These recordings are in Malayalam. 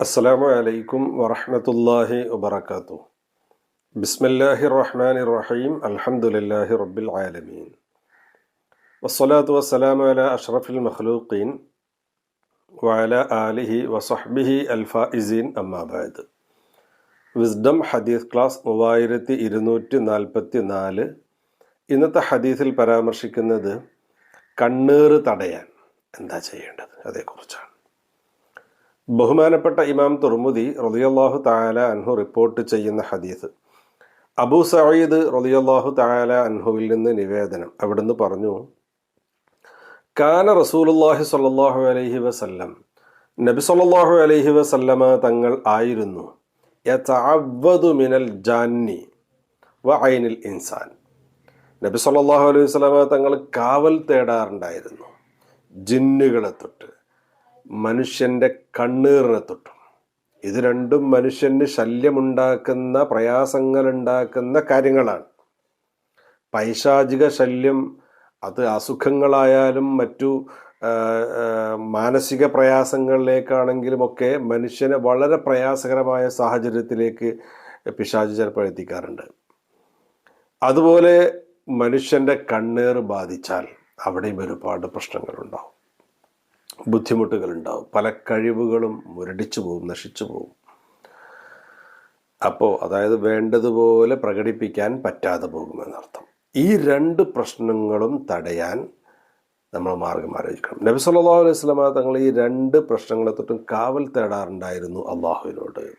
അസ്സലാമു അലൈക്കും വറഹ്മത്തുള്ളാഹി വബറകാതുഹു ബിസ്മില്ലാഹിർ റഹ്മാനിർ റഹീം അൽഹംദുലില്ലാഹി റബ്ബിൽ ആലമീൻ വസ്സലാത്തു വസ്സലാമു അലാ അഷ്റഫിൽ മഖ്ലൂഖീൻ വഅല ആലിഹി വസഹ്ബിഹി അൽഫായിസീൻ അമ്മാബാദ് വിസ്ഡം ഹദീസ് ക്ലാസ് മൂവായിരത്തി ഇരുന്നൂറ്റി നാൽപ്പത്തി നാല് ഇന്നത്തെ ഹദീസിൽ പരാമർശിക്കുന്നത് കണ്ണീർ തടയാൻ. എന്താ ചെയ്യേണ്ടത്? അതേക്കുറിച്ചാണ്. ബഹുമാനപ്പെട്ട ഇമാം തുർമുദി റളിയല്ലാഹു താല അൻഹു റിപ്പോർട്ട് ചെയ്യുന്ന ഹദീസ്. അബൂ സഈദ് റളിയല്ലാഹു താല അൻഹുവിൽ നിന്ന് നിവേദനം. അവിടുന്ന് പറഞ്ഞു കാന റസൂലുള്ളാഹി സ്വല്ലല്ലാഹു അലൈഹി വസല്ലം നബി സല്ലല്ലാഹു അലൈഹി വസല്ലമ തങ്ങൾ ആയിരുന്നു. യതഅവ്വദു മിനൽ ജാന്നി വ ഐനിൽ ഇൻസാൻ. നബി സല്ലല്ലാഹു അലൈഹി വസല്ലമ തങ്ങൾ കാവൽ തേടാറുണ്ടായിരുന്നു. ജിന്നുകളെ തൊട്ട് മനുഷ്യന്റെ കണ്ണീറിനെ തൊട്ടും. ഇത് രണ്ടും മനുഷ്യന് ശല്യമുണ്ടാക്കുന്ന പ്രയാസങ്ങളുണ്ടാക്കുന്ന കാര്യങ്ങളാണ്. പൈശാചിക ശല്യം അത് അസുഖങ്ങളായാലും മറ്റു മാനസിക പ്രയാസങ്ങളിലേക്കാണെങ്കിലും ഒക്കെ മനുഷ്യനെ വളരെ പ്രയാസകരമായ സാഹചര്യത്തിലേക്ക് പിശാചി ചിലപ്പോൾ എത്തിക്കാറുണ്ട്. അതുപോലെ മനുഷ്യന്റെ കണ്ണീർ ബാധിച്ചാൽ അവിടെയും ഒരുപാട് പ്രശ്നങ്ങളുണ്ടാവും. ബുദ്ധിമുട്ടുകളുണ്ടാവും. പല കഴിവുകളും മുരടിച്ചു പോവും നശിച്ചു പോവും. അപ്പോൾ അതായത് വേണ്ടതുപോലെ പ്രകടിപ്പിക്കാൻ പറ്റാതെ പോകുമെന്നർത്ഥം ഈ രണ്ട് പ്രശ്നങ്ങളും തടയാൻ നമ്മൾ മാർഗം ആലോചിക്കണം. നബി സല്ലല്ലാഹു അലൈഹി വസല്ലമ തങ്ങൾ ഈ രണ്ട് പ്രശ്നങ്ങളെ തൊട്ടും കാവൽ തേടാറുണ്ടായിരുന്നു അള്ളാഹുവിനോട്.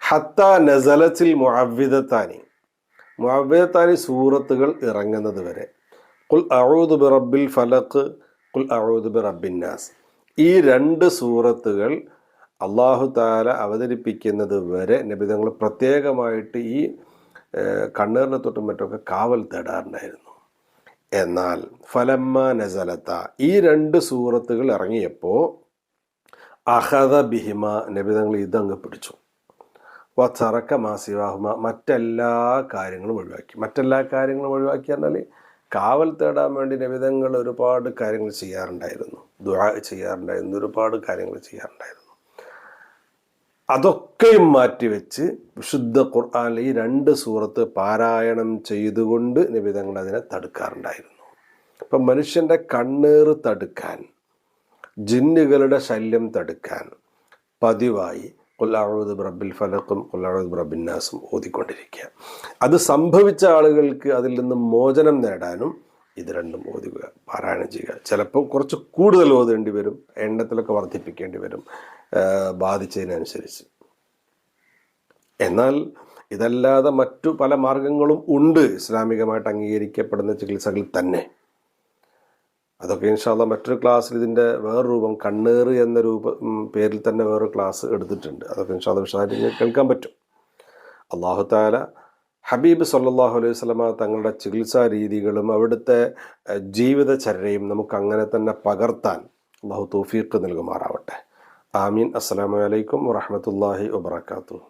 ഹത്ത നസലത്തിൽ മുഅവ്വിദത്താനി. മുഅവ്വിദത്താനി സൂറത്തുകൾ ഇറങ്ങുന്നത് വരെ കുൽ അഊദു ബിറബിൽ ഫലക്ക് കുൽ അഊദു ബിറബിന്നാസ് ഈ രണ്ട് സൂറത്തുകൾ അള്ളാഹു താല അവതരിപ്പിക്കുന്നത് വരെ നബിതങ്ങൾ പ്രത്യേകമായിട്ട് ഈ കണ്ണീറിനെ തൊട്ടും മറ്റൊക്കെ കാവൽ തേടാറുണ്ടായിരുന്നു. എന്നാൽ ഫലമ്മ നസലത്ത ഈ രണ്ട് സൂറത്തുകൾ ഇറങ്ങിയപ്പോൾ അഹദ ബിഹിമ നബിതങ്ങൾ ഇതങ്ങ് പിടിച്ചു. വച്ചറക്ക മാസിവാഹുമ മറ്റെല്ലാ കാര്യങ്ങളും ഒഴിവാക്കി. മറ്റെല്ലാ കാര്യങ്ങളും ഒഴിവാക്കി കാവൽ തേടാൻ വേണ്ടി നബിതങ്ങൾ ഒരുപാട് കാര്യങ്ങൾ ചെയ്യാറുണ്ടായിരുന്നു. ദുആ ചെയ്യാറുണ്ടായിരുന്നു. ഒരുപാട് കാര്യങ്ങൾ ചെയ്യാറുണ്ടായിരുന്നു. അതൊക്കെയും മാറ്റിവെച്ച് വിശുദ്ധ ഖുർആനിലെ ഈ രണ്ട് സൂറത്ത് പാരായണം ചെയ്തുകൊണ്ട് നബിതങ്ങൾ അതിനെ തടുക്കാറുണ്ടായിരുന്നു. അപ്പം മനുഷ്യന്റെ കണ്ണേറ് തടുക്കാൻ ജിന്നുകളുടെ ശല്യം തടുക്കാൻ പതിവായി കൊല്ലാഴുത് റബ്ബിൽ ഫലക്കും കൊല്ലാഴുത് റബ്ബിന്നാസും ഓതിക്കൊണ്ടിരിക്കുക അത് സംഭവിച്ച ആളുകൾക്ക് അതിൽ നിന്ന് മോചനം നേടാനും ഇത് രണ്ടും ഓതുക പാരായണം ചെയ്യുക. ചിലപ്പോൾ കുറച്ച് കൂടുതൽ ഓതേണ്ടി വരും എണ്ണത്തിലൊക്കെ വർദ്ധിപ്പിക്കേണ്ടി വരും ബാധിച്ചതിനനുസരിച്ച്. എന്നാൽ ഇതല്ലാതെ മറ്റു പല മാർഗങ്ങളും ഉണ്ട്. ഇസ്ലാമികമായിട്ട് അംഗീകരിക്കപ്പെടുന്ന ചികിത്സകളിൽ തന്നെ. അതൊക്കെ ഇൻഷാല്ല മറ്റൊരു ക്ലാസ്സിൽ ഇതിന്റെ വേറെ രൂപം കണ്ണേറ് എന്ന രൂപ പേരിൽ തന്നെ വേറൊരു ക്ലാസ് എടുത്തിട്ടുണ്ട്. അതൊക്കെ ഇൻഷാല്ല വിശദമായിട്ട് കേൾക്കാൻ പറ്റും. അള്ളാഹു താല ഹബീബ് സല്ലാഹു അലൈഹി വസല്ലമ തങ്ങളുടെ ചികിത്സാ രീതികളും അവിടുത്തെ ജീവിതചര്യയും നമുക്ക് അങ്ങനെ തന്നെ പകർത്താൻ അള്ളാഹു തൗഫീഖ് നൽകുമാറാവട്ടെ. ആമീൻ. അസ്സലാമു അലൈക്കും വറഹ്മത്തുള്ളാഹി വബറകാതുഹു.